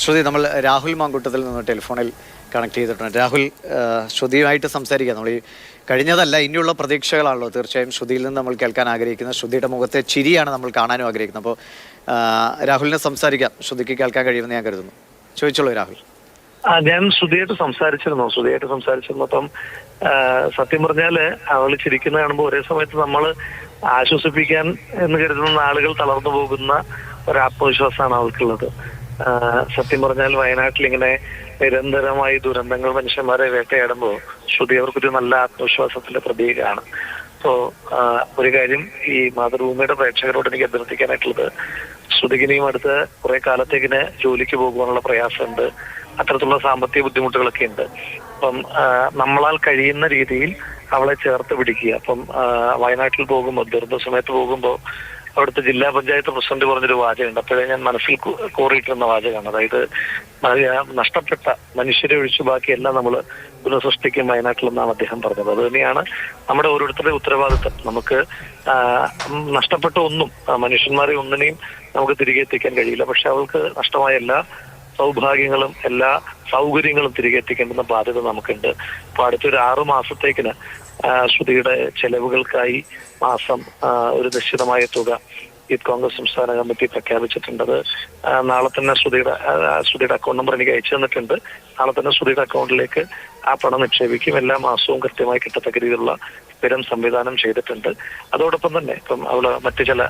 ശ്രുതി നമ്മൾ രാഹുൽ മാങ്കൂട്ടത്തിൽ നിന്ന് ടെലിഫോണിൽ കണക്ട് ചെയ്തിട്ടുണ്ട്. രാഹുൽ ശ്രുതിയുമായിട്ട് സംസാരിക്കാം. നമ്മൾ ഈ കഴിഞ്ഞതല്ല ഇനിയുള്ള പ്രതീക്ഷകളാണല്ലോ. തീർച്ചയായും ശ്രുതിയിൽ നിന്ന് നമ്മൾ കേൾക്കാൻ ആഗ്രഹിക്കുന്ന ശ്രുതിയുടെ മുഖത്തെ ചിരിയാണ് നമ്മൾ കാണാനും ആഗ്രഹിക്കുന്നത്. അപ്പോൾ രാഹുലിനെ സംസാരിക്കാം. ശ്രുതിക്ക് കേൾക്കാൻ കഴിയുമെന്ന് ഞാൻ കരുതുന്നു. ചോദിച്ചോളൂ രാഹുൽ. ഞാൻ ശ്രുതിയായിട്ട് സംസാരിച്ചിരുന്നു. ശ്രുതിയായിട്ട് സംസാരിച്ചിരുന്നു. അപ്പം സത്യം പറഞ്ഞാൽ അവൾ ചിരിക്കുന്ന കാണുമ്പോൾ ഒരേ സമയത്ത് നമ്മൾ ആശ്വസിപ്പിക്കാൻ എന്ന് കരുതുന്ന ആളുകൾ തളർന്നു പോകുന്ന ഒരു ആത്മവിശ്വാസമാണ് അവൾക്കുള്ളത്. സത്യം പറഞ്ഞാൽ വയനാട്ടിൽ ഇങ്ങനെ നിരന്തരമായി ദുരന്തങ്ങൾ മനുഷ്യന്മാരെ വേട്ടയാടുമ്പോൾ ശ്രുതി അവർക്കൊരു നല്ല ആത്മവിശ്വാസത്തിന്റെ പ്രതീകമാണ്. അപ്പോ ഒരു കാര്യം ഈ മാതൃഭൂമിയുടെ പ്രേക്ഷകരോട് എനിക്ക് അഭ്യർത്ഥിക്കാനായിട്ടുള്ളത്. ശ്രുതികിനിയും അടുത്ത് കുറെ കാലത്തേക്കിന് ജോലിക്ക് പോകുവാനുള്ള പ്രയാസമുണ്ട്. അത്തരത്തിലുള്ള സാമ്പത്തിക ബുദ്ധിമുട്ടുകളൊക്കെ ഉണ്ട്. അപ്പം നമ്മളാൽ കഴിയുന്ന രീതിയിൽ അവളെ ചേർത്ത് പിടിക്കുക. അപ്പം വയനാട്ടിൽ പോകുമ്പോൾ ദുരന്ത സമയത്ത് പോകുമ്പോൾ അവിടുത്തെ ജില്ലാ പഞ്ചായത്ത് പ്രസിഡന്റ് പറഞ്ഞൊരു വാചകമുണ്ട്. അപ്പോഴേ ഞാൻ മനസ്സിൽ കോറിയിട്ടിരുന്ന വാചകമാണ്. അതായത് നഷ്ടപ്പെട്ട മനുഷ്യരെ ഒഴിച്ചു ബാക്കിയെല്ലാം നമ്മൾ പുനഃസൃഷ്ടിക്കും വയനാട്ടിലെന്നാണ് അദ്ദേഹം പറഞ്ഞത്. അത് തന്നെയാണ് നമ്മുടെ ഓരോരുത്തരുടെ ഉത്തരവാദിത്തം. നമുക്ക് നഷ്ടപ്പെട്ട ഒന്നും മനുഷ്യന്മാരെ ഒന്നിനെയും നമുക്ക് തിരികെ എത്തിക്കാൻ കഴിയില്ല. പക്ഷെ അവൾക്ക് നഷ്ടമായ എല്ലാ സൗഭാഗ്യങ്ങളും എല്ലാ സൗകര്യങ്ങളും തിരികെ എത്തിക്കേണ്ടുന്ന ബാധ്യത നമുക്കുണ്ട്. അപ്പൊ അടുത്തൊരു ആറു മാസത്തേക്കിന് ശ്രുതിയുടെ ചെലവുകൾക്കായി മാസം ഒരു നിശ്ചിതമായ തുക യൂത്ത് കോൺഗ്രസ് സംസ്ഥാന കമ്മിറ്റി പ്രഖ്യാപിച്ചിട്ടുണ്ടത്. നാളെ തന്നെ ശ്രുതിയുടെ ശ്രുതിയുടെ അക്കൗണ്ട് നമ്പർ എനിക്ക് അയച്ചു തന്നിട്ടുണ്ട്. നാളെ തന്നെ ശ്രുതിയുടെ അക്കൗണ്ടിലേക്ക് ആ പണം നിക്ഷേപിക്കും. എല്ലാ മാസവും കൃത്യമായി കിട്ടത്തക്ക രീതിയിലുള്ള സ്ഥിരം സംവിധാനം ചെയ്തിട്ടുണ്ട്. അതോടൊപ്പം തന്നെ ഇപ്പം അവൾ മറ്റു ചില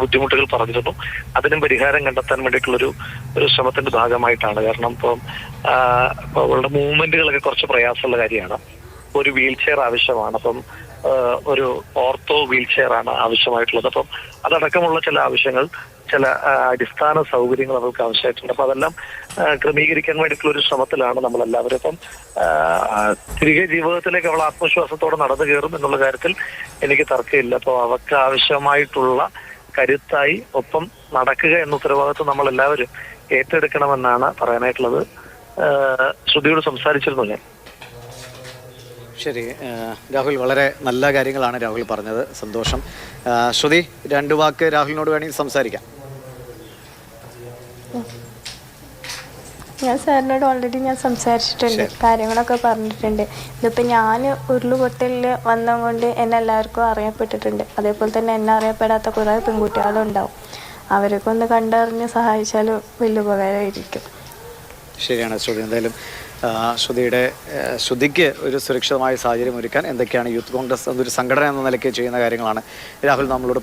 ബുദ്ധിമുട്ടുകൾ പറഞ്ഞിരുന്നു. അതിനും പരിഹാരം കണ്ടെത്താൻ വേണ്ടിയിട്ടുള്ളൊരു ഒരു ശ്രമത്തിന്റെ ഭാഗമായിട്ടാണ്. കാരണം ഇപ്പം അവളുടെ മൂവ്മെന്റുകളൊക്കെ കുറച്ച് പ്രയാസമുള്ള കാര്യമാണ്. ഒരു വീൽ ചെയർ ആവശ്യമാണ്. അപ്പം ഒരു ഓർത്തോ വീൽ ചെയർ ആണ് ആവശ്യമായിട്ടുള്ളത്. അപ്പം അതടക്കമുള്ള ചില ആവശ്യങ്ങൾ ചില അടിസ്ഥാന സൗകര്യങ്ങൾ അവർക്ക് ആവശ്യമായിട്ടുണ്ട്. അപ്പൊ അതെല്ലാം ക്രമീകരിക്കാൻ വേണ്ടിയിട്ടുള്ള ഒരു ശ്രമത്തിലാണ് നമ്മൾ എല്ലാവരും അപ്പം തിരികെ ജീവിതത്തിലേക്ക് അവൾ ആത്മവിശ്വാസത്തോടെ നടന്നു കയറും എന്നുള്ള കാര്യത്തിൽ എനിക്ക് തർക്കമില്ല. അപ്പോൾ അവർക്ക് ആവശ്യമായിട്ടുള്ള കരുത്തായി ഒപ്പം നടക്കുക എന്ന ഉത്തരവാദിത്വം നമ്മൾ എല്ലാവരും ഏറ്റെടുക്കണമെന്നാണ് പറയാനായിട്ടുള്ളത്. ശ്രുതിയോട് സംസാരിച്ചിരുന്നു ഞാൻ. ശരി. രാഹുൽ വളരെ നല്ല കാര്യങ്ങളാണ് രാഹുൽ പറഞ്ഞത്. സന്തോഷം. ശ്രുതി രണ്ട് വാക്ക് രാഹുലിനോട് വേണമെങ്കിൽ സംസാരിക്കാം. ഞാൻ സാറിനോട് ഓൾറെഡി ഞാൻ സംസാരിച്ചിട്ടുണ്ട്. കാര്യങ്ങളൊക്കെ പറഞ്ഞിട്ടുണ്ട്. ഇതിപ്പോൾ ഞാൻ ഉരുളുപൊട്ടലിൽ വന്നതുകൊണ്ട് എന്നെ എല്ലാവർക്കും അറിയപ്പെട്ടിട്ടുണ്ട്. അതേപോലെ തന്നെ എന്നെ അറിയപ്പെടാത്ത കുറേ പെൺകുട്ടികളും ഉണ്ടാവും അവരൊക്കെ ഒന്ന് കണ്ടറിഞ്ഞ് സഹായിച്ചാൽ വലിയ ഉപകാരമായിരിക്കും. ശരിയാണ് ശ്രുതി. എന്തായാലും ശ്രുതിയുടെ ശ്രുതിക്ക് ഒരു സുരക്ഷിതമായ സാഹചര്യം ഒരുക്കാൻ എന്തൊക്കെയാണ് യൂത്ത് കോൺഗ്രസ് എന്നൊരു സംഘടന എന്ന നിലയ്ക്ക് ചെയ്യുന്ന കാര്യങ്ങളാണ് രാഹുൽ നമ്മളോട്